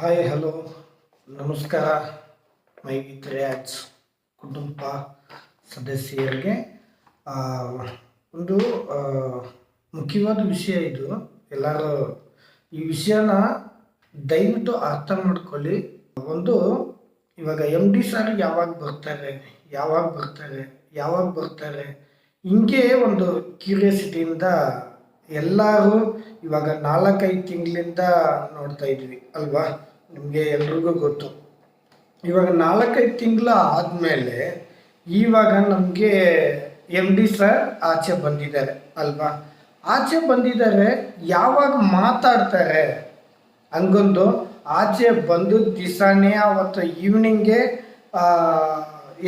Hi hello ನಮಸ್ಕಾರ, ಮೈ ರಿಯಾಜ್ ಕುಟುಂಬ ಸದಸ್ಯರಿಗೆ. ಒಂದು ಮುಖ್ಯವಾದ ವಿಷಯ ಇದು. ಎಲ್ಲರೂ ಈ ವಿಷಯನ ದಯವಿಟ್ಟು ಅರ್ಥ ಮಾಡ್ಕೊಳ್ಳಿ. ಒಂದು, ಇವಾಗ ಎಂ ಡಿ ಸರ್ ಯಾವಾಗ ಬರ್ತಾರೆ ಯಾವಾಗ ಬರ್ತಾರೆ ಯಾವಾಗ ಬರ್ತಾರೆ, ಹಿಂಗೆ ಒಂದು ಕ್ಯೂರಿಯಾಸಿಟಿಯಿಂದ ಎಲ್ಲರೂ ಇವಾಗ ನಾಲ್ಕೈದು ತಿಂಗಳಿಂದ ನೋಡ್ತಾ ಇದ್ವಿ, ಅಲ್ವಾ? ನಿಮಗೆ ಎಲ್ರಿಗೂ ಗೊತ್ತು. ಇವಾಗ ನಾಲ್ಕೈದು ತಿಂಗಳು ಆದಮೇಲೆ ಇವಾಗ ನಮಗೆ ಎಂ ಡಿ ಸರ್ ಆಚೆ ಬಂದಿದ್ದಾರೆ, ಅಲ್ವಾ? ಆಚೆ ಬಂದಿದ್ದಾರೆ, ಯಾವಾಗ ಮಾತಾಡ್ತಾರೆ? ಹಂಗೊಂದು, ಆಚೆ ಬಂದು ದಿವಸನೇ ಅವತ್ತು ಈವ್ನಿಂಗೆ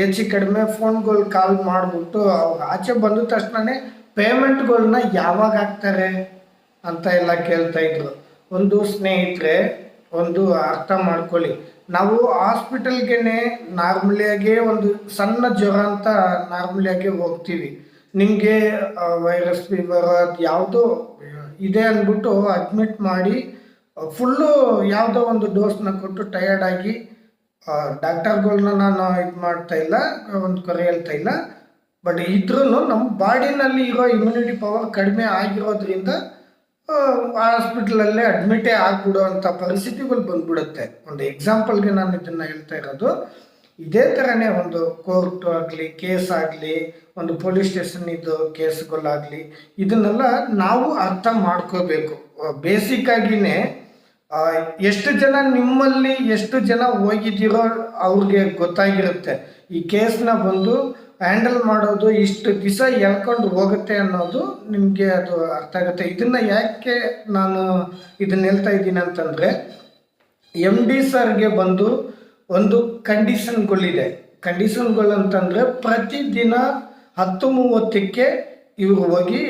ಹೆಚ್ಚು ಕಡಿಮೆ ಫೋನ್ಗಳು ಕಾಲ್ ಮಾಡಿಬಿಟ್ಟು ಅವಾಗ ಆಚೆ ಬಂದ ತಕ್ಷಣನೇ ಪೇಮೆಂಟ್ಗಳನ್ನ ಯಾವಾಗ ಹಾಕ್ತಾರೆ ಅಂತ ಎಲ್ಲ ಕೇಳ್ತಾ ಇದ್ರು. ಒಂದು ಸ್ನೇಹಿತರೆ, ಒಂದು ಅರ್ಥ ಮಾಡ್ಕೊಳ್ಳಿ. ನಾವು ಹಾಸ್ಪಿಟಲ್ಗೆ ನಾರ್ಮಲಿ ಆಗಿ ಒಂದು ಸಣ್ಣ ಜ್ವರ ಅಂತ ನಾರ್ಮಲಿಯಾಗೆ ಹೋಗ್ತೀವಿ. ನಿಮಗೆ ವೈರಸ್ ಫೀವರ್ ಅದು ಯಾವುದೋ, ಇದೆ ಅಂದ್ಬಿಟ್ಟು ಅಡ್ಮಿಟ್ ಮಾಡಿ, ಫುಲ್ಲು ಯಾವುದೋ ಒಂದು ಡೋಸ್ನ ಕೊಟ್ಟು ಟಯರ್ಡ್ ಆಗಿ ಡಾಕ್ಟರ್ಗಳ್ನ ನಾನು ಇದು ಮಾಡ್ತಾ ಇಲ್ಲ, ಒಂದು ಕೊರೆ ಹೇಳ್ತಾ ಇಲ್ಲ. ಬಟ್ ಇದ್ರೂ ನಮ್ಮ ಬಾಡಿನಲ್ಲಿ ಇರೋ ಇಮ್ಯುನಿಟಿ ಪವರ್ ಕಡಿಮೆ ಆಗಿರೋದ್ರಿಂದ ಹಾಸ್ಪಿಟ್ಲಲ್ಲೇ ಅಡ್ಮಿಟೇ ಆಗ್ಬಿಡೋ ಅಂಥ ಪರಿಸ್ಥಿತಿಗಳು ಬಂದ್ಬಿಡುತ್ತೆ. ಒಂದು ಎಕ್ಸಾಂಪಲ್ಗೆ ನಾನು ಇದನ್ನು ಹೇಳ್ತಾ ಇರೋದು. ಇದೇ ಥರನೇ ಒಂದು ಕೋರ್ಟು ಆಗಲಿ ಕೇಸ್ ಆಗಲಿ, ಒಂದು ಪೊಲೀಸ್ ಸ್ಟೇಷನ್ ಕೇಸ್ಗಳಾಗಲಿ, ಇದನ್ನೆಲ್ಲ ನಾವು ಅರ್ಥ ಮಾಡ್ಕೋಬೇಕು. ಬೇಸಿಕ್ ಆಗಿನೇ ಎಷ್ಟು ಜನ ನಿಮ್ಮಲ್ಲಿ ಎಷ್ಟು ಜನ ಹೋಗಿದ್ದೀರೋ ಅವ್ರಿಗೆ ಗೊತ್ತಾಗಿರುತ್ತೆ. ಈ ಕೇಸ್ನ ಬಂದು ಹ್ಯಾಂಡಲ್ ಮಾಡೋದು ಇಷ್ಟು ದಿವಸ ಎಳ್ಕೊಂಡು ಹೋಗುತ್ತೆ ಅನ್ನೋದು ನಿಮಗೆ ಅದು ಅರ್ಥ ಆಗುತ್ತೆ. ಇದನ್ನು ಯಾಕೆ ನಾನು ಇದನ್ನ ಹೇಳ್ತಾ ಇದ್ದೀನಿ ಅಂತಂದರೆ ಎಂ ಡಿ ಸರ್ಗೆ ಬಂದು ಒಂದು ಕಂಡೀಷನ್ಗಳಿದೆ. ಕಂಡೀಷನ್ಗಳು ಅಂತಂದರೆ ಪ್ರತಿದಿನ ಹತ್ತು ಮೂವತ್ತಕ್ಕೆ ಇವರು ಹೋಗಿ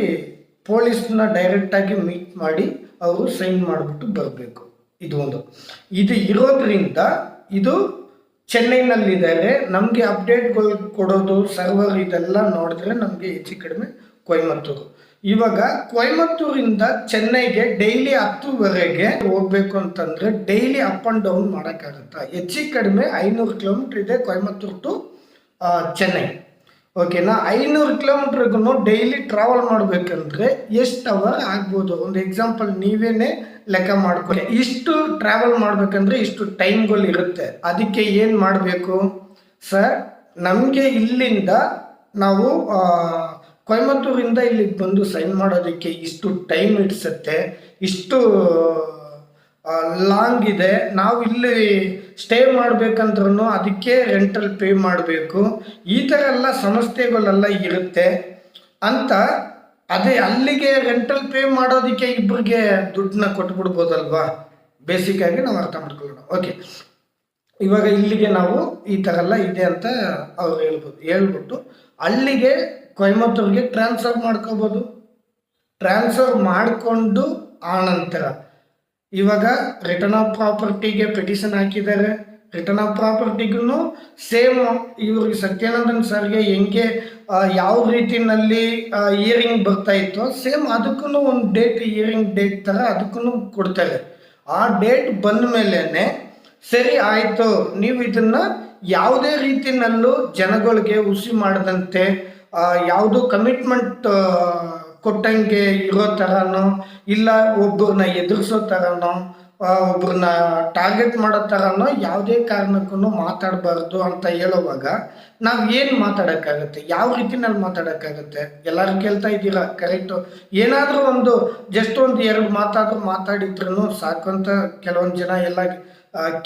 ಪೊಲೀಸ್ನ ಡೈರೆಕ್ಟಾಗಿ ಮೀಟ್ ಮಾಡಿ ಅವರು ಸೈನ್ ಮಾಡಿಬಿಟ್ಟು ಬರಬೇಕು. ಇದು ಒಂದು. ಇದು ಇರೋದ್ರಿಂದ ಇದು ಚೆನ್ನೈನಲ್ಲಿದ್ದಾರೆ. ನಮಗೆ ಅಪ್ಡೇಟ್ಗಳು ಕೊಡೋದು ಸರ್ವರ್ ಇದೆಲ್ಲ ನೋಡಿದ್ರೆ ನಮಗೆ ಹೆಚ್ಚು ಕಡಿಮೆ ಕೊಯಮತ್ತೂರು. ಇವಾಗ ಕೊಯಮತ್ತೂರಿಂದ ಚೆನ್ನೈಗೆ ಡೈಲಿ ಹತ್ತುವರೆಗೆ ಹೋಗ್ಬೇಕು ಅಂತಂದ್ರೆ ಡೈಲಿ ಅಪ್ ಆ್ಯಂಡ್ ಡೌನ್ ಮಾಡೋಕ್ಕಾಗುತ್ತಾ? ಹೆಚ್ಚು ಕಡಿಮೆ ಐನೂರು ಕಿಲೋಮೀಟ್ರ್ ಇದೆ ಕೊಯಮತ್ತೂರು ಟು ಚೆನ್ನೈ. ಓಕೆನಾ? ಐನೂರು ಕಿಲೋಮೀಟ್ರಿಗೂ ಡೈಲಿ ಟ್ರಾವೆಲ್ ಮಾಡಬೇಕಂದ್ರೆ ಎಷ್ಟು ಅವರ್ ಆಗ್ಬೋದು? ಒಂದು ಎಕ್ಸಾಂಪಲ್ ನೀವೇನೆ ಲೆಕ್ಕ ಮಾಡ್ಕೊಳ್ಳಿ. ಇಷ್ಟು ಟ್ರಾವೆಲ್ ಮಾಡಬೇಕಂದ್ರೆ ಇಷ್ಟು ಟೈಮ್ಗಳು ಇರುತ್ತೆ. ಅದಕ್ಕೆ ಏನು ಮಾಡಬೇಕು? ಸರ್, ನಮಗೆ ಇಲ್ಲಿಂದ ನಾವು ಕೊಯಮತ್ತೂರಿಂದ ಇಲ್ಲಿಗೆ ಬಂದು ಸೈನ್ ಮಾಡೋದಕ್ಕೆ ಇಷ್ಟು ಟೈಮ್ ಇಡಿಸುತ್ತೆ ಇಷ್ಟು ಲಾಂಗ್ ಇದೆ. ನಾವು ಇಲ್ಲಿ ಸ್ಟೇ ಮಾಡ್ಬೇಕಂದ್ರೂ ಅದಕ್ಕೆ ರೆಂಟಲ್ ಪೇ ಮಾಡಬೇಕು. ಈ ಥರ ಎಲ್ಲ ಸಮಸ್ಯೆಗಳೆಲ್ಲ ಇರುತ್ತೆ. ಅಂತ ಅದೇ ಅಲ್ಲಿಗೆ ರೆಂಟಲ್ ಪೇ ಮಾಡೋದಕ್ಕೆ ಇಬ್ಬರಿಗೆ ದುಡ್ಡನ್ನ ಕೊಟ್ಬಿಡ್ಬೋದಲ್ವಾ? ಬೇಸಿಕ್ ಆಗಿ ನಾವು ಅರ್ಥ ಮಾಡ್ಕೊಳ್ಳೋಣ. ಓಕೆ ಇವಾಗ ಇಲ್ಲಿಗೆ ನಾವು ಈ ಥರ ಎಲ್ಲ ಇದೆ ಅಂತ ಅವ್ರು ಹೇಳ್ಬೋದು. ಹೇಳ್ಬಿಟ್ಟು ಅಲ್ಲಿಗೆ ಕೊಯಮತ್ತೂರಿಗೆ ಟ್ರಾನ್ಸ್ಫರ್ ಮಾಡ್ಕೋಬೋದು. ಟ್ರಾನ್ಸ್ಫರ್ ಮಾಡಿಕೊಂಡು ಆನಂತರ ಇವಾಗ ರಿಟರ್ನ್ ಆಫ್ ಪ್ರಾಪರ್ಟಿಗೆ ಪಿಟಿಷನ್ ಹಾಕಿದ್ದಾರೆ. ರಿಟರ್ನ್ ಆಫ್ ಪ್ರಾಪರ್ಟಿಗೂ ಸೇಮ್ ಇವ್ರಿಗೆ ಸತ್ಯಾನಂದನ್ ಸರ್ಗೆ ಹೆಂಗೆ ಯಾವ ರೀತಿನಲ್ಲಿ ಇಯರಿಂಗ್ ಬರ್ತಾ ಇತ್ತು ಸೇಮ್ ಅದಕ್ಕೂ ಒಂದು ಡೇಟ್ ಇಯರಿಂಗ್ ಡೇಟ್ ಥರ ಅದಕ್ಕೂ ಕೊಡ್ತಾರೆ. ಆ ಡೇಟ್ ಬಂದ ಮೇಲೇ ಸರಿ ಆಯಿತು, ನೀವು ಇದನ್ನು ಯಾವುದೇ ರೀತಿನಲ್ಲೂ ಜನಗಳಿಗೆ ಹುಸಿ ಮಾಡದಂತೆ ಯಾವುದು ಕಮಿಟ್ಮೆಂಟ್ ಕೊಟ್ಟಂಗೆ ಇರೋ ಥರನೋ ಇಲ್ಲ ಒಬ್ಬರನ್ನ ಎದುರಿಸೋ ಥರನೋ ಒಬ್ಬರನ್ನ ಟಾರ್ಗೆಟ್ ಮಾಡೋ ಥರನೋ ಯಾವುದೇ ಕಾರಣಕ್ಕೂ ಮಾತಾಡಬಾರ್ದು ಅಂತ ಹೇಳುವಾಗ ನಾವು ಏನು ಮಾತಾಡೋಕ್ಕಾಗುತ್ತೆ? ಯಾವ ರೀತಿನಲ್ಲಿ ಮಾತಾಡೋಕ್ಕಾಗುತ್ತೆ? ಎಲ್ಲರೂ ಕೇಳ್ತಾ ಇದ್ದೀರಾ? ಕರೆಕ್ಟು ಏನಾದರೂ ಒಂದು ಜಸ್ಟ್ ಒಂದು ಎರಡು ಮಾತಾದರೂ ಮಾತಾಡಿದ್ರೂ ಸಾಕು ಅಂತ ಕೆಲವೊಂದು ಜನ ಎಲ್ಲ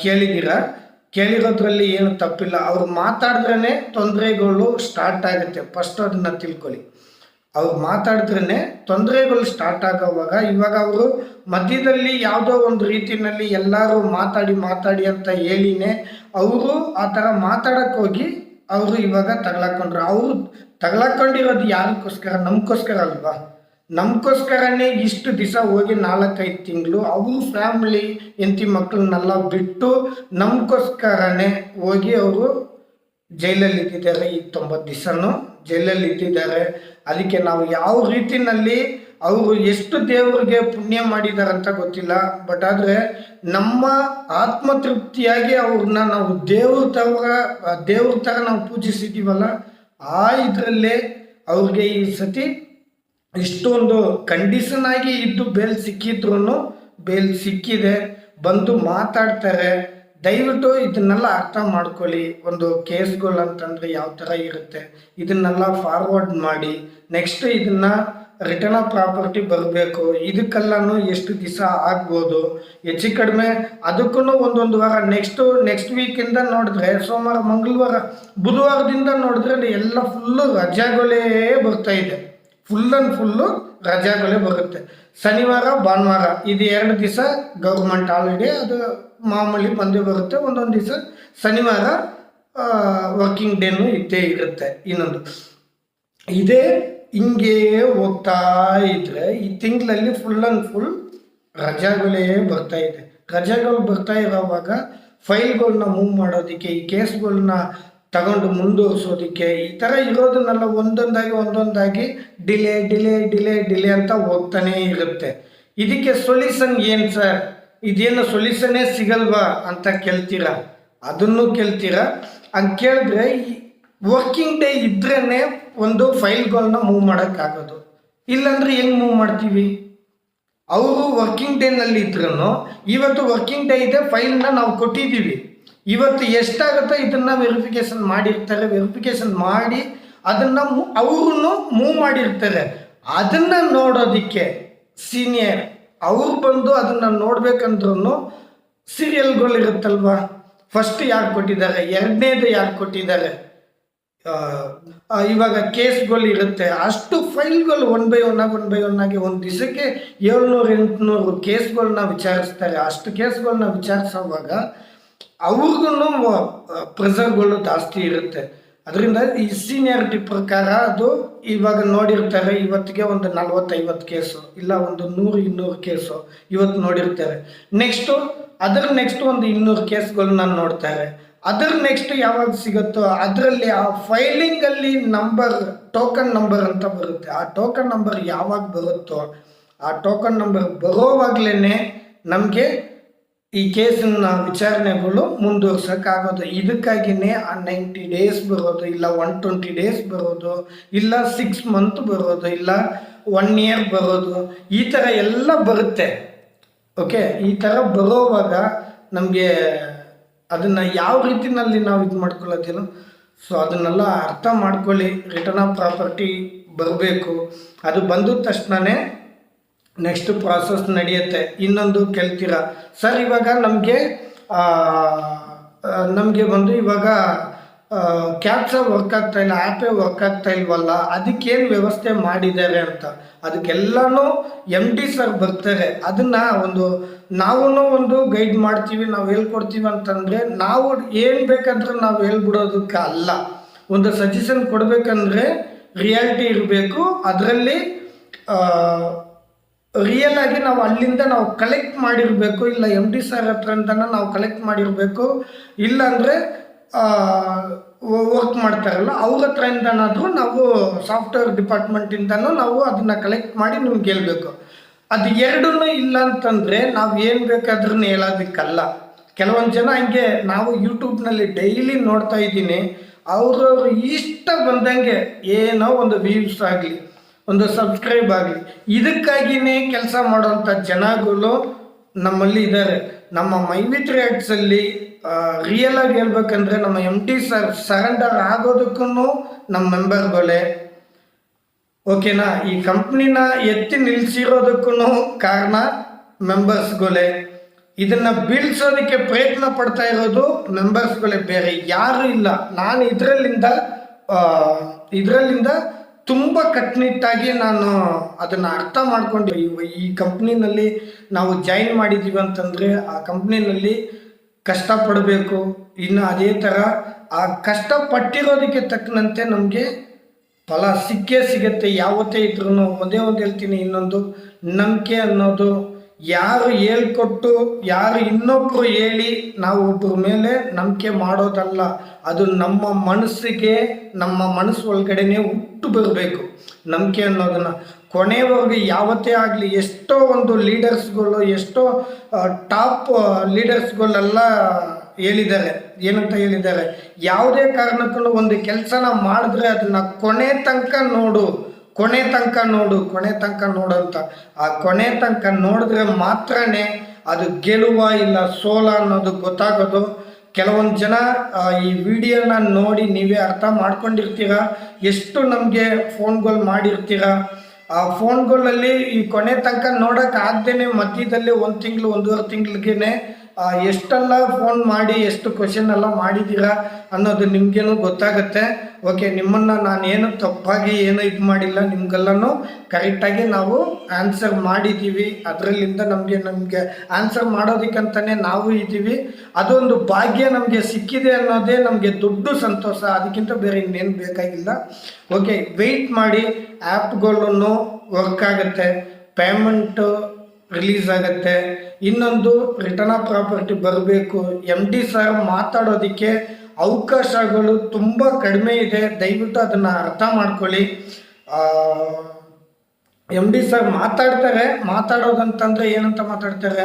ಕೇಳಿದ್ದೀರಾ? ಕೇಳಿರೋದ್ರಲ್ಲಿ ಏನು ತಪ್ಪಿಲ್ಲ. ಅವ್ರು ಮಾತಾಡಿದ್ರೇ ತೊಂದರೆಗಳು ಸ್ಟಾರ್ಟ್ ಆಗುತ್ತೆ. ಫಸ್ಟ್ ಅದನ್ನು ತಿಳ್ಕೊಳ್ಳಿ. ಅವ್ರು ಮಾತಾಡಿದ್ರೇ ತೊಂದರೆಗಳು ಸ್ಟಾರ್ಟ್ ಆಗೋವಾಗ ಇವಾಗ ಅವರು ಮಧ್ಯದಲ್ಲಿ ಯಾವುದೋ ಒಂದು ರೀತಿಯಲ್ಲಿ ಎಲ್ಲರೂ ಮಾತಾಡಿ ಮಾತಾಡಿ ಅಂತ ಹೇಳಿನೇ ಅವರು ಆ ಥರ ಮಾತಾಡಕ್ಕೆ ಹೋಗಿ ಅವರು ಇವಾಗ ತಗ್ಲಾಕೊಂಡ್ರು. ಅವರು ತಗ್ಲಾಕೊಂಡಿರೋದು ಯಾರಿಗೋಸ್ಕರ? ನಮಗೋಸ್ಕರ ಅಲ್ವಾ? ನಮಗೋಸ್ಕರನೇ ಇಷ್ಟು ದಿವಸ ಹೋಗಿ ನಾಲ್ಕೈದು ತಿಂಗಳು ಅವರು ಫ್ಯಾಮಿಲಿ ಹೆಂಡತಿ ಮಕ್ಕಳನ್ನೆಲ್ಲ ಬಿಟ್ಟು ನಮಗೋಸ್ಕರನೇ ಹೋಗಿ ಅವರು ಜೈಲಲ್ಲಿ ಇದ್ದಿದ್ದಾರೆ ತೊಂಬತ್ತು ದಿವಸನೂ. ಜೈಲಲ್ಲಿ ಇಟ್ಟಿದ್ದಾರೆ. ಅದಕ್ಕೆ ನಾವು ಯಾವ ರೀತಿನಲ್ಲಿ ಅವರು ಎಷ್ಟು ದೇವರಿಗೆ ಪುಣ್ಯ ಮಾಡಿದ್ದಾರೆ ಅಂತ ಗೊತ್ತಿಲ್ಲ. ಬಟ್ ಆದರೆ ನಮ್ಮ ಆತ್ಮತೃಪ್ತಿಯಾಗಿ ಅವ್ರನ್ನ ನಾವು ದೇವ್ರ ಥರ ದೇವ್ರ ಥರ ನಾವು ಪೂಜಿಸಿದ್ದೀವಲ್ಲ ಆ ಇದರಲ್ಲೇ ಅವ್ರಿಗೆ ಈ ಸತಿ ಇಷ್ಟೊಂದು ಕಂಡೀಷನ್ ಆಗಿ ಇದ್ದು ಬೇಲ್ ಸಿಕ್ಕಿದ್ರು ಬೇಲ್ ಸಿಕ್ಕಿದೆ. ಬಂದು ಮಾತಾಡ್ತಾರೆ. ದಯವಿಟ್ಟು ಇದನ್ನೆಲ್ಲ ಅರ್ಥ ಮಾಡ್ಕೊಳ್ಳಿ. ಒಂದು ಕೇಸ್ಗಳು ಅಂತಂದ್ರೆ ಯಾವ ಥರ ಇರುತ್ತೆ. ಇದನ್ನೆಲ್ಲ ಫಾರ್ವರ್ಡ್ ಮಾಡಿ ನೆಕ್ಸ್ಟ್ ಇದನ್ನ ರಿಟರ್ನ್ ಆಫ್ ಪ್ರಾಪರ್ಟಿ ಬರಬೇಕು. ಇದಕ್ಕೆಲ್ಲನೂ ಎಷ್ಟು ದಿವಸ ಆಗ್ಬೋದು? ಹೆಚ್ಚು ಕಡಿಮೆ ಅದಕ್ಕೂ ಒಂದೊಂದು ವಾರ. ನೆಕ್ಸ್ಟ್ ನೆಕ್ಸ್ಟ್ ವೀಕಿಂದ ನೋಡಿದ್ರೆ, ಸೋಮವಾರ, ಮಂಗಳವಾರ, ಬುಧವಾರದಿಂದ ನೋಡಿದ್ರೆ ಎಲ್ಲ ಫುಲ್ಲು ರಜಾಗಳೇ ಇದೆ. ಫುಲ್ ಆ್ಯಂಡ್ ಫುಲ್ಲು ರಜಾಗಳೇ ಬರುತ್ತೆ. ಶನಿವಾರ, ಭಾನುವಾರ, ಇದು ಎರಡು ದಿವಸ ಗೌರ್ಮೆಂಟ್ ಹಾಲಿಡೇ ಅದು ಮಾಮೂಲಿ ಬಂದೇ ಬರುತ್ತೆ. ಒಂದೊಂದು ದಿವಸ ಶನಿವಾರ ವರ್ಕಿಂಗ್ ಡೇನು ಇದ್ದೇ ಇರುತ್ತೆ. ಇನ್ನೊಂದು. ಇದೇ ಹಿಂಗೆ ಹೋಗ್ತಾ ಇದ್ರೆ ಈ ತಿಂಗಳಲ್ಲಿ ಫುಲ್ ಆ್ಯಂಡ್ ಫುಲ್ ರಜಾಗಳೇ ಬರ್ತಾ ಇದೆ. ರಜಾಗಳು ಬರ್ತಾ ಇರೋವಾಗ ಫೈಲ್ಗಳನ್ನ ಮೂವ್ ಮಾಡೋದಕ್ಕೆ, ಈ ಕೇಸ್ಗಳನ್ನ ತಗೊಂಡು ಮುಂದುವರಿಸೋದಕ್ಕೆ ಈ ಥರ ಇರೋದನ್ನೆಲ್ಲ ಒಂದೊಂದಾಗಿ ಒಂದೊಂದಾಗಿ ಡಿಲೇ ಡಿಲೇ ಡಿಲೇ ಡಿಲೇ ಅಂತ ಹೋಗ್ತಾನೇ ಇರುತ್ತೆ. ಇದಕ್ಕೆ ಸೊಲ್ಯೂಷನ್ ಏನು ಸರ್? ಇದೇನು ಸೊಲ್ಯೂಷನ್ನೇ ಸಿಗಲ್ವಾ ಅಂತ ಕೇಳ್ತೀರಾ? ಅದನ್ನು ಕೇಳ್ತೀರಾ? ಹಂಗೆ ಕೇಳಿದ್ರೆ ವರ್ಕಿಂಗ್ ಡೇ ಇದ್ರೇ ಒಂದು ಫೈಲ್ಗಳನ್ನ ಮೂವ್ ಮಾಡೋಕ್ಕಾಗೋದು. ಇಲ್ಲಾಂದ್ರೆ ಹೆಂಗೆ ಮೂವ್ ಮಾಡ್ತೀವಿ? ಅವರು ವರ್ಕಿಂಗ್ ಡೇನಲ್ಲಿ ಇದ್ರೂ ಇವತ್ತು ವರ್ಕಿಂಗ್ ಡೇ ಇದೆ, ಫೈಲ್ನ ನಾವು ಕೊಟ್ಟಿದ್ದೀವಿ. ಇವತ್ತು ಎಷ್ಟಾಗುತ್ತೋ ಇದನ್ನ ವೆರಿಫಿಕೇಶನ್ ಮಾಡಿರ್ತಾರೆ ವೆರಿಫಿಕೇಶನ್ ಮಾಡಿ ಅದನ್ನ ಅವ್ರೂ ಮೂವ್ ಮಾಡಿರ್ತಾರೆ. ಅದನ್ನ ನೋಡೋದಿಕ್ಕೆ ಸೀನಿಯರ್ ಅವ್ರು ಬಂದು ಅದನ್ನ ನೋಡ್ಬೇಕಂದ್ರೂ ಸೀರಿಯಲ್ಗಳು ಇರುತ್ತಲ್ವಾ ಫಸ್ಟ್ ಯಾರು ಕೊಟ್ಟಿದ್ದಾರೆ? ಎರಡನೇದು ಯಾರು ಕೊಟ್ಟಿದ್ದಾರೆ? ಇವಾಗ ಕೇಸ್ಗಳು ಇರುತ್ತೆ ಅಷ್ಟು ಫೈಲ್ಗಳು ಒನ್ ಬೈ ಒನ್ ಆಗಿ ಒನ್ ಬೈ ಒನ್ ಆಗಿ ಒಂದು ದಿವಸಕ್ಕೆ ಏಳ್ನೂರು ಎಂಟುನೂರು ಕೇಸ್ಗಳನ್ನ ವಿಚಾರಿಸ್ತಾರೆ. ಅಷ್ಟು ಕೇಸ್ಗಳನ್ನ ವಿಚಾರಿಸೋವಾಗ ಅವ್ರಿಗೂ ಪ್ರೆಸರ್ಗಳು ಜಾಸ್ತಿ ಇರುತ್ತೆ. ಅದರಿಂದ ಈ ಸೀನಿಯಾರಿಟಿ ಪ್ರಕಾರ ಅದು ಇವಾಗ ನೋಡಿರ್ತಾರೆ, ಇವತ್ತಿಗೆ ಒಂದು ನಲ್ವತ್ತೈವತ್ತು ಕೇಸು, ಇಲ್ಲ ಒಂದು ನೂರು ಇನ್ನೂರು ಕೇಸು ಇವತ್ತು ನೋಡಿರ್ತಾರೆ. ನೆಕ್ಸ್ಟು ಅದರ ನೆಕ್ಸ್ಟ್ ಒಂದು ಇನ್ನೂರು ಕೇಸ್ಗಳನ್ನ ನೋಡ್ತಾರೆ. ಅದರ ನೆಕ್ಸ್ಟ್ ಯಾವಾಗ ಸಿಗುತ್ತೋ, ಅದರಲ್ಲಿ ಆ ಫೈಲಿಂಗಲ್ಲಿ ನಂಬರ್ ಟೋಕನ್ ನಂಬರ್ ಅಂತ ಬರುತ್ತೆ. ಆ ಟೋಕನ್ ನಂಬರ್ ಯಾವಾಗ ಬರುತ್ತೋ, ಆ ಟೋಕನ್ ನಂಬರ್ ಬರೋವಾಗ್ಲೇ ನಮಗೆ ಈ ಕೇಸಿನ ವಿಚಾರಣೆಗಳು ಮುಂದುವರ್ಸೋಕ್ಕಾಗೋದು. ಇದಕ್ಕಾಗಿಯೇ ಆ ನೈಂಟಿ ಡೇಸ್ ಬರೋದು, ಇಲ್ಲ ಒನ್ ಟ್ವೆಂಟಿ ಡೇಸ್ ಬರೋದು, ಇಲ್ಲ ಸಿಕ್ಸ್ ಮಂತ್ ಬರೋದು, ಇಲ್ಲ ಒನ್ ಇಯರ್ ಬರೋದು, ಈ ಥರ ಎಲ್ಲ ಬರುತ್ತೆ. ಓಕೆ? ಈ ಥರ ಬರೋವಾಗ ನಮಗೆ ಅದನ್ನು ಯಾವ ರೀತಿನಲ್ಲಿ ನಾವು ಇದು ಮಾಡ್ಕೊಳ್ಳೋದಿಲ್ಲ. ಸೊ, ಅದನ್ನೆಲ್ಲ ಅರ್ಥ ಮಾಡ್ಕೊಳ್ಳಿ. ರಿಟರ್ನ್ ಆಫ್ ಪ್ರಾಪರ್ಟಿ ಬರಬೇಕು. ಅದು ಬಂದ ತಕ್ಷಣವೇ ನೆಕ್ಸ್ಟ್ ಪ್ರಾಸೆಸ್ ನಡೆಯುತ್ತೆ. ಇನ್ನೊಂದು ಕೇಳ್ತೀರಾ? ಸರ್ ಇವಾಗ ನಮಗೆ ನಮಗೆ ಬಂದು ಇವಾಗ ಕ್ಯಾಪ್ಸ ವರ್ಕ್ ಆಗ್ತಾ ಇಲ್ಲ ಆ್ಯಪೇ ವರ್ಕ್ ಆಗ್ತಾ ಇಲ್ವಲ್ಲ, ಅದಕ್ಕೇನು ವ್ಯವಸ್ಥೆ ಮಾಡಿದ್ದಾರೆ ಅಂತ. ಅದಕ್ಕೆಲ್ಲನೂ ಎಂ ಡಿ ಸರ್ ಬರ್ತಾರೆ. ಅದನ್ನು ಒಂದು ನಾವೂ ಒಂದು ಗೈಡ್ ಮಾಡ್ತೀವಿ, ನಾವು ಹೇಳ್ಕೊಡ್ತೀವಿ ಅಂತಂದರೆ, ನಾವು ಏನು ಬೇಕಂದ್ರೆ ನಾವು ಹೇಳ್ಬಿಡೋದಕ್ಕೆ ಅಲ್ಲ. ಒಂದು ಸಜೆಷನ್ ಕೊಡಬೇಕಂದ್ರೆ ರಿಯಾಲಿಟಿ ಇರಬೇಕು. ಅದರಲ್ಲಿ ರಿಯಲ್ ಆಗಿ ನಾವು ಅಲ್ಲಿಂದ ನಾವು ಕಲೆಕ್ಟ್ ಮಾಡಿರಬೇಕು, ಇಲ್ಲ ಎಂ ಡಿ ಸರ್ ಹತ್ರದಿಂದನ ನಾವು ಕಲೆಕ್ಟ್ ಮಾಡಿರಬೇಕು ಇಲ್ಲಾಂದರೆ ವರ್ಕ್ ಮಾಡ್ತಾರಲ್ಲ, ಅವ್ರ ಹತ್ರದಿಂದನಾದರೂ ನಾವು ಸಾಫ್ಟ್ವೇರ್ ಡಿಪಾರ್ಟ್ಮೆಂಟಿಂದನೂ ನಾವು ಅದನ್ನು ಕಲೆಕ್ಟ್ ಮಾಡಿ ನಿಮ್ಗೆ ಹೇಳ್ಬೇಕು. ಅದು ಎರಡೂ ಇಲ್ಲ ಅಂತಂದರೆ ನಾವು ಏನು ಬೇಕಾದ್ರೂ ಹೇಳೋದಕ್ಕಲ್ಲ. ಕೆಲವೊಂದು ಜನ ಹಂಗೆ, ನಾವು ಯೂಟ್ಯೂಬ್ನಲ್ಲಿ ಡೈಲಿ ನೋಡ್ತಾ ಇದ್ದೀನಿ, ಅವ್ರವ್ರ ಇಷ್ಟ ಬಂದಂಗೆ ಏನೋ ಒಂದು ವ್ಯೂಸ್ ಆಗಲಿ. ಒಂದು ಸಬ್ಸ್ಕ್ರೈಬ್ ಆಗಲಿ ಇದಕ್ಕಾಗಿಯೇ ಕೆಲಸ ಮಾಡುವಂಥ ಜನಗಳು ನಮ್ಮಲ್ಲಿ ಇದ್ದಾರೆ. ನಮ್ಮ ಮೈವಿತ್ ರೇಟ್ಸಲ್ಲಿ ರಿಯಲ್ ಆಗಿ ಹೇಳ್ಬೇಕಂದ್ರೆ ನಮ್ಮ ಎಂ ಟಿ ಸರ್ ಸರೆಂಡರ್ ಆಗೋದಕ್ಕೂ ನಮ್ಮ ಮೆಂಬರ್ಗಳೇ ಓಕೆನಾ ಈ ಕಂಪ್ನಿನ ಎತ್ತಿ ನಿಲ್ಸಿರೋದಕ್ಕೂ ಕಾರಣ ಮೆಂಬರ್ಸ್ಗಳೇ ಇದನ್ನ ಬೀಳ್ಸೋದಕ್ಕೆ ಪ್ರಯತ್ನ ಪಡ್ತಾ ಇರೋದು ಮೆಂಬರ್ಸ್ಗಳೇ ಬೇರೆ. ಯಾರು ಇಲ್ಲ. ನಾನು ಇದರಲ್ಲಿಂದ ಇದರಲ್ಲಿಂದ ತುಂಬ ಕಟ್ಟುನಿಟ್ಟಾಗಿ ನಾನು ಅದನ್ನು ಅರ್ಥ ಮಾಡ್ಕೊಂಡು ಈ- ಕಂಪ್ನಿನಲ್ಲಿ ನಾವು ಜಾಯಿನ್ ಮಾಡಿದ್ದೀವಿ ಅಂತಂದರೆ ಆ ಕಂಪ್ನಿನಲ್ಲಿ ಕಷ್ಟಪಡಬೇಕು. ಇನ್ನು ಅದೇ ಥರ ಆ ಕಷ್ಟಪಟ್ಟಿರೋದಕ್ಕೆ ತಕ್ಕನಂತೆ ನಮಗೆ ಫಲ ಸಿಕ್ಕೇ ಸಿಗುತ್ತೆ. ಯಾವತ್ತೇ ಇದ್ರೂ ಒಂದೇ ಒಂದು ಹೇಳ್ತೀನಿ ಇನ್ನೊಂದು ನಂಬಿಕೆ ಅನ್ನೋದು ಯಾರು ಹೇಳ್ಕೊಟ್ಟು, ಯಾರು ಇನ್ನೊಬ್ಬರು ಹೇಳಿ ನಾವು ಒಬ್ಬರ ಮೇಲೆ ನಂಬಿಕೆ ಮಾಡೋದಲ್ಲ, ಅದು ನಮ್ಮ ಮನಸ್ಸಿಗೆ, ನಮ್ಮ ಮನಸ್ಸು ಒಳಗಡೆನೆ ಹುಟ್ಟು ಬರಬೇಕು. ನಂಬಿಕೆ ಅನ್ನೋದನ್ನು. ಕೊನೆವರೆಗೂ ಯಾವತ್ತೇ ಆಗಲಿ ಎಷ್ಟೋ ಒಂದು ಲೀಡರ್ಸ್ಗಳು, ಎಷ್ಟೋ ಟಾಪ್ ಲೀಡರ್ಸ್ಗಳೆಲ್ಲ ಹೇಳಿದ್ದಾರೆ. ಏನಂತ ಹೇಳಿದ್ದಾರೆ? ಯಾವುದೇ ಕಾರಣಕ್ಕೂ ಒಂದು ಕೆಲಸನ ಮಾಡಿದ್ರೆ ಅದನ್ನ ಕೊನೆ ತನಕ ನೋಡು. ಕೊನೆ ತನಕ ನೋಡು, ಕೊನೆ ತನಕ ನೋಡು ಅಂತ. ಆ ಕೊನೆ ತನಕ ನೋಡಿದ್ರೆ ಮಾತ್ರನೇ ಅದು ಗೆಲುವ ಇಲ್ಲ ಸೋಲ ಅನ್ನೋದು ಗೊತ್ತಾಗೋದು. ಕೆಲವೊಂದು ಜನ ಈ ವಿಡಿಯೋನ ನೋಡಿ ನೀವೇ ಅರ್ಥ ಮಾಡ್ಕೊಂಡಿರ್ತೀರ? ಎಷ್ಟು ನಮಗೆ ಫೋನ್ಗಳು ಮಾಡಿರ್ತೀರ? ಆ ಫೋನ್ಗಳಲ್ಲಿ ಈ ಕೊನೆ ತನಕ ನೋಡೋಕ್ಕಾಗ್ದೇ ಮಧ್ಯದಲ್ಲಿ ಒಂದು ತಿಂಗಳು, ಒಂದೂವರೆ ತಿಂಗ್ಳಿಗೆನೆ ಎಷ್ಟೆಲ್ಲ ಫೋನ್ ಮಾಡಿ, ಎಷ್ಟು ಕ್ವಶನ್ ಎಲ್ಲ ಮಾಡಿದ್ದೀರಾ ಅನ್ನೋದು ನಿಮಗೇನು ಗೊತ್ತಾಗುತ್ತೆ. ಓಕೆ ನಿಮ್ಮನ್ನ ನಾನು ಏನು ತಪ್ಪಾಗಿ ಏನು ಇದು ಮಾಡಿಲ್ಲ, ನಿಮ್ಗೆಲ್ಲನೂ ಕರೆಕ್ಟಾಗಿ ನಾವು ಆನ್ಸರ್ ಮಾಡಿದ್ದೀವಿ. ಅದರಲ್ಲಿಂದ ನಮಗೆ ನಮಗೆ ಆನ್ಸರ್ ಮಾಡೋದಕ್ಕಂತಲೇ ನಾವು ಇದ್ದೀವಿ. ಅದೊಂದು ಭಾಗ್ಯ ನಮಗೆ ಸಿಕ್ಕಿದೆ ಅನ್ನೋದೇ ನಮಗೆ ದೊಡ್ಡ ಸಂತೋಷ. ಅದಕ್ಕಿಂತ ಬೇರೆ ಇನ್ನೇನು ಬೇಕಾಗಿಲ್ಲ. ಓಕೆ ವೆಯ್ಟ್ ಮಾಡಿ ಆ್ಯಪ್ಗಳನ್ನು ವರ್ಕ್ ಆಗುತ್ತೆ. ಪೇಮೆಂಟು ರಿಲೀಸ್ ಆಗುತ್ತೆ. ಇನ್ನೊಂದು ರಿಟರ್ನ್ ಆಫ್ ಪ್ರಾಪರ್ಟಿ ಬರಬೇಕು. ಎಂ ಡಿ ಸರ್ ಮಾತಾಡೋದಕ್ಕೆ ಅವಕಾಶಗಳು ತುಂಬ ಕಡಿಮೆ ಇದೆ. ದಯವಿಟ್ಟು ಅದನ್ನು ಅರ್ಥ ಮಾಡ್ಕೊಳ್ಳಿ. ಎಂ ಡಿ ಸರ್ ಮಾತಾಡ್ತಾರೆ. ಮಾತಾಡೋದಂತಂದರೆ ಏನಂತ ಮಾತಾಡ್ತಾರೆ?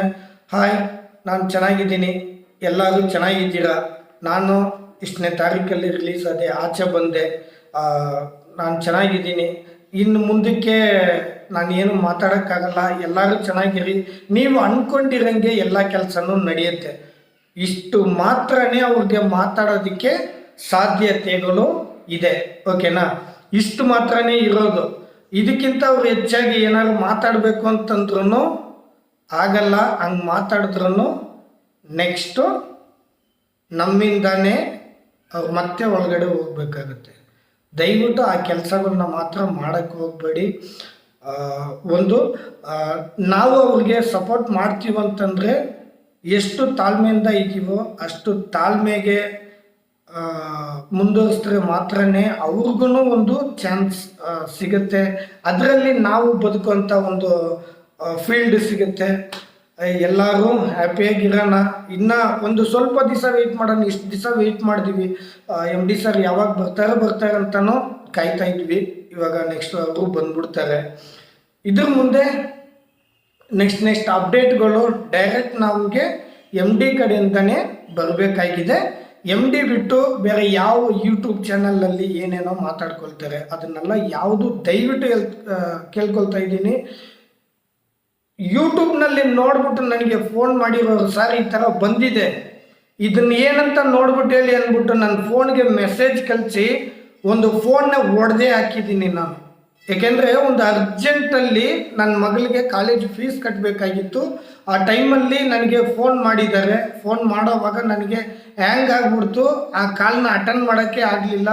ಹಾಯ್, ನಾನು ಚೆನ್ನಾಗಿದ್ದೀನಿ. ಎಲ್ಲರೂ ಚೆನ್ನಾಗಿದ್ದೀರಾ? ನಾನು ಇಷ್ಟನೇ ತಾರೀಕಲ್ಲಿ ರಿಲೀಸ್ ಆದೆ, ಆಚೆ ಬಂದೆ. ನಾನು ಚೆನ್ನಾಗಿದ್ದೀನಿ. ಇನ್ನು ಮುಂದಕ್ಕೆ ನಾನು ಏನು ಮಾತಾಡೋಕ್ಕಾಗಲ್ಲ, ಎಲ್ಲರೂ ಚೆನ್ನಾಗಿರಿ. ನೀವು ಅಂದ್ಕೊಂಡಿರಂಗೆ ಎಲ್ಲ ಕೆಲಸನೂ ನಡೆಯುತ್ತೆ. ಇಷ್ಟು ಮಾತ್ರನೇ ಅವ್ರಿಗೆ ಮಾತಾಡೋದಕ್ಕೆ ಸಾಧ್ಯತೆಗಳು ಇದೆ. ಓಕೆನಾ? ಇಷ್ಟು ಮಾತ್ರನೇ ಇರೋದು. ಇದಕ್ಕಿಂತ ಅವ್ರು ಹೆಚ್ಚಾಗಿ ಏನಾದ್ರು ಮಾತಾಡಬೇಕು ಅಂತಂದ್ರೂ ಆಗಲ್ಲ, ಹಂಗೆ ಮಾತಾಡಿದ್ರು ನೆಕ್ಸ್ಟು ನಮ್ಮಿಂದಾನೇ ಅವ್ರು ಮತ್ತೆ ಒಳಗಡೆ ಹೋಗ್ಬೇಕಾಗುತ್ತೆ. ದಯವಿಟ್ಟು ಆ ಕೆಲಸಗಳನ್ನ ಮಾತ್ರ ಮಾಡೋಕ್ಕೆ ಹೋಗಬೇಡಿ. ಒಂದು ನಾವು ಅವ್ರಿಗೆ ಸಪೋರ್ಟ್ ಮಾಡ್ತೀವಂತಂದರೆ ಎಷ್ಟು ತಾಳ್ಮೆಯಿಂದ ಇದ್ದೀವೋ ಅಷ್ಟು ತಾಳ್ಮೆಗೆ ಮುಂದುವರಿಸಿದ್ರೆ ಮಾತ್ರನೇ ಅವ್ರಿಗೂ ಒಂದು ಚಾನ್ಸ್ ಸಿಗುತ್ತೆ. ಅದರಲ್ಲಿ ನಾವು ಬದುಕುವಂಥ ಒಂದು ಫೀಲ್ಡ್ ಸಿಗುತ್ತೆ. ಎಲ್ಲರೂ ಹ್ಯಾಪಿಯಾಗಿರೋಣ. ಇನ್ನು ಒಂದು ಸ್ವಲ್ಪ ದಿವಸ ವೆಯ್ಟ್ ಮಾಡೋಣ. ಇಷ್ಟು ದಿವಸ ವೆಯ್ಟ್ ಮಾಡಿದ್ವಿ. ಎಂ ಡಿ ಸರ್ ಯಾವಾಗ ಬರ್ತಾರೋ ಬರ್ತಾರಂತನೂ ಕಾಯ್ತಾ ಇದ್ವಿ. ಇವಾಗ ನೆಕ್ಸ್ಟ್ ಅವರು ಬಂದ್ಬಿಡ್ತಾರೆ. ಇದ್ರ ಮುಂದೆ ನೆಕ್ಸ್ಟ್ ನೆಕ್ಸ್ಟ್ ಅಪ್ಡೇಟ್ಗಳು ಡೈರೆಕ್ಟ್ ನಮಗೆ ಎಂ ಡಿ ಕಡೆಯಿಂದನೇ ಬರಬೇಕಾಗಿದೆ. ಎಂ ಡಿ ಬಿಟ್ಟು ಬೇರೆ ಯಾವ ಯೂಟ್ಯೂಬ್ ಚಾನಲಲ್ಲಿ ಏನೇನೋ ಮಾತಾಡ್ಕೊಳ್ತಾರೆ, ಅದನ್ನೆಲ್ಲ ಯಾವುದು ದಯವಿಟ್ಟು ಹೇಳ್ ಕೇಳ್ಕೊಳ್ತಾ ಇದ್ದೀನಿ. ಯೂಟ್ಯೂಬ್ನಲ್ಲಿ ನೋಡ್ಬಿಟ್ಟು ನನಗೆ ಫೋನ್ ಮಾಡಿರೋರು ಸರ್ ಈ ಥರ ಬಂದಿದೆ. ಇದನ್ನ ಏನಂತ ನೋಡ್ಬಿಟ್ಟು ಹೇಳಿ ಅಂದ್ಬಿಟ್ಟು ನನ್ನ ಫೋನ್ಗೆ ಮೆಸೇಜ್ ಕಳಿಸಿ ಒಂದು ಫೋನ್ನ ಒಡೆದೇ ಹಾಕಿದ್ದೀನಿ ನಾನು. ಏಕೆಂದರೆ ಒಂದು ಅರ್ಜೆಂಟಲ್ಲಿ ನನ್ನ ಮಗಳಿಗೆ ಕಾಲೇಜ್ ಫೀಸ್ ಕಟ್ಟಬೇಕಾಗಿತ್ತು ಆ ಟೈಮಲ್ಲಿ ನನಗೆ ಫೋನ್ ಮಾಡಿದ್ದಾರೆ. ಫೋನ್ ಮಾಡೋವಾಗ ನನಗೆ ಹ್ಯಾಂಗ್ ಆಗಿಬಿಡ್ತು. ಆ ಕಾಲ್ನ ಅಟೆಂಡ್ ಮಾಡೋಕ್ಕೆ ಆಗಲಿಲ್ಲ.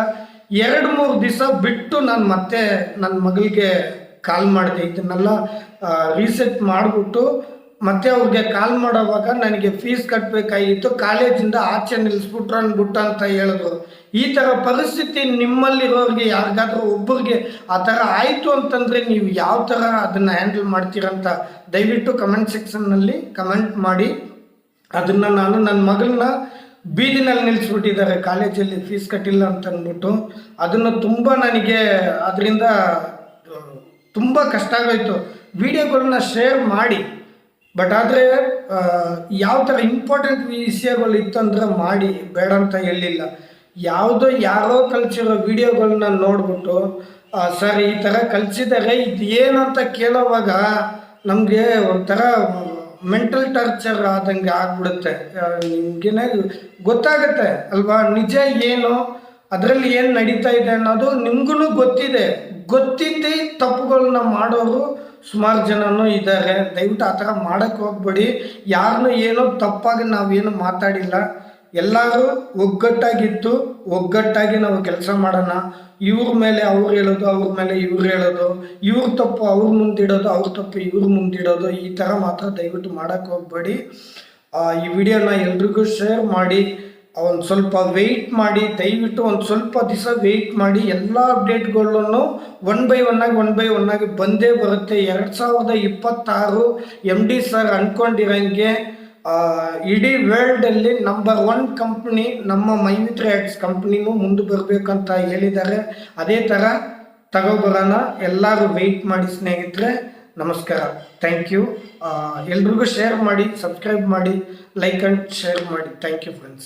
ಎರಡು ಮೂರು ದಿವಸ ಬಿಟ್ಟು ನಾನು ಮತ್ತೆ ನನ್ನ ಮಗಳಿಗೆ ಕಾಲ್ ಮಾಡಿದೆ. ಇದನ್ನೆಲ್ಲ ರೀಸೆಟ್ ಮಾಡಿಬಿಟ್ಟು ಮತ್ತೆ ಅವ್ರಿಗೆ ಕಾಲ್ ಮಾಡೋವಾಗ ನನಗೆ ಫೀಸ್ ಕಟ್ಟಬೇಕಾಗಿತ್ತು ಕಾಲೇಜಿಂದ ಆಚೆ ನಿಲ್ಲಿಸ್ಬಿಟ್ರು ಅಂದ್ಬಿಟ್ಟು ಅಂತ ಹೇಳಿದ್ರು ಈ ಥರ ಪರಿಸ್ಥಿತಿ ನಿಮ್ಮಲ್ಲಿರೋರಿಗೆ ಯಾರಿಗಾದ್ರೂ ಒಬ್ಬರಿಗೆ ಆ ಥರ ಆಯಿತು ಅಂತಂದರೆ ನೀವು ಯಾವ ಥರ ಅದನ್ನು ಹ್ಯಾಂಡಲ್ ಮಾಡ್ತೀರಂತ ದಯವಿಟ್ಟು ಕಮೆಂಟ್ ಸೆಕ್ಷನ್ನಲ್ಲಿ ಕಮೆಂಟ್ ಮಾಡಿ. ಅದನ್ನು ನಾನು ನನ್ನ ಮಗಳನ್ನ ಬೀದಿನಲ್ಲಿ ನಿಲ್ಲಿಸ್ಬಿಟ್ಟಿದ್ದಾರೆ ಕಾಲೇಜಲ್ಲಿ ಫೀಸ್ ಕಟ್ಟಿಲ್ಲ ಅಂತ ಅಂದ್ಬಿಟ್ಟು ಅದನ್ನು ತುಂಬ ನನಗೆ ಅದರಿಂದ ತುಂಬ ಕಷ್ಟ ಆಗೋಯ್ತು. ವಿಡಿಯೋಗಳನ್ನ ಶೇರ್ ಮಾಡಿ. ಬಟ್ ಆದರೆ ಯಾವ ಥರ ಇಂಪಾರ್ಟೆಂಟ್ ವಿಷಯಗಳು ಇತ್ತಂದ್ರೆ ಮಾಡಿ, ಬೇಡ ಅಂತ ಹೇಳಿಲ್ಲ. ಯಾವುದೋ ಯಾರೋ ಕಲ್ಸಿರೋ ವಿಡಿಯೋಗಳನ್ನ ನೋಡ್ಬಿಟ್ಟು ಸರ್ ಈ ಥರ ಕಲಿಸಿದ್ದಾರೆ ಇದು ಏನು ಅಂತ ಕೇಳೋವಾಗ ನಮಗೆ ಒಂಥರ ಮೆಂಟಲ್ ಟಾರ್ಚರ್ ಆದಂಗೆ ಆಗ್ಬಿಡುತ್ತೆ. ನಿಮಗೇನೆ ಗೊತ್ತಾಗುತ್ತೆ ಅಲ್ವಾ? ನಿಜ ಏನು? ಅದರಲ್ಲಿ ಏನು ನಡೀತಾ ಇದೆ ಅನ್ನೋದು ನಿಮಗೂ ಗೊತ್ತಿದೆ. ಗೊತ್ತಿದ್ದೇ ತಪ್ಪುಗಳನ್ನ ಮಾಡೋರು ಸುಮಾರು ಜನನೂ ಇದ್ದಾರೆ ದಯವಿಟ್ಟು ಆ ಥರ ಮಾಡೋಕ್ಕೆ ಹೋಗ್ಬೇಡಿ. ಯಾರನ್ನೂ ಏನೋ ತಪ್ಪಾಗಿ ನಾವೇನು ಮಾತಾಡಿಲ್ಲ. ಎಲ್ಲರೂ ಒಗ್ಗಟ್ಟಾಗಿತ್ತು ಒಗ್ಗಟ್ಟಾಗಿ ನಾವು ಕೆಲಸ ಮಾಡೋಣ. ಇವ್ರ ಮೇಲೆ ಅವ್ರು ಹೇಳೋದು, ಅವ್ರ ಮೇಲೆ ಇವ್ರು ಹೇಳೋದು. ಇವ್ರ ತಪ್ಪು ಅವ್ರ ಮುಂದಿಡೋದು, ಅವ್ರ ತಪ್ಪು ಇವ್ರ ಮುಂದಿಡೋದು. ಈ ಥರ ಮಾತ್ರ ದಯವಿಟ್ಟು ಮಾಡೋಕ್ಕೆ ಹೋಗ್ಬೇಡಿ. ಈ ವಿಡಿಯೋನ ಎಲ್ರಿಗೂ ಶೇರ್ ಮಾಡಿ. ಒಂದು ಸ್ವಲ್ಪ ವೆಯ್ಟ್ ಮಾಡಿ, ದಯವಿಟ್ಟು ಒಂದು ಸ್ವಲ್ಪ ದಿವಸ ವೆಯ್ಟ್ ಮಾಡಿ, ಎಲ್ಲ ಅಪ್ಡೇಟ್ಗಳನ್ನು ಒನ್ ಬೈ ಒನ್ ಆಗಿ ಒನ್ ಬೈ ಒನ್ ಆಗಿ ಬಂದೇ ಬರುತ್ತೆ. ಎರಡು ಸಾವಿರದ ಇಪ್ಪತ್ತಾರು ಎಂ ಡಿ ಸರ್ ಅಂದ್ಕೊಂಡಿರೋಂಗೆ ಇಡೀ ವರ್ಲ್ಡಲ್ಲಿ ನಂಬರ್ ಒನ್ ಕಂಪ್ನಿ ನಮ್ಮ ಮೈಮಿತ್ರ ಎಕ್ಸ್ ಕಂಪ್ನಿನೂ ಮುಂದೆ ಬರಬೇಕಂತ ಹೇಳಿದ್ದಾರೆ. ಅದೇ ಥರ ತಗೋಬರೋಣ. ಎಲ್ಲರೂ ವೆಯ್ಟ್ ಮಾಡಿ ಸ್ನೇಹಿತರೆ. ನಮಸ್ಕಾರ. ಥ್ಯಾಂಕ್ ಯು ಎಲ್ರಿಗೂ ಶೇರ್ ಮಾಡಿ ಸಬ್ಸ್ಕ್ರೈಬ್ ಮಾಡಿ ಲೈಕ್ ಆ್ಯಂಡ್ ಶೇರ್ ಮಾಡಿ. Thank you friends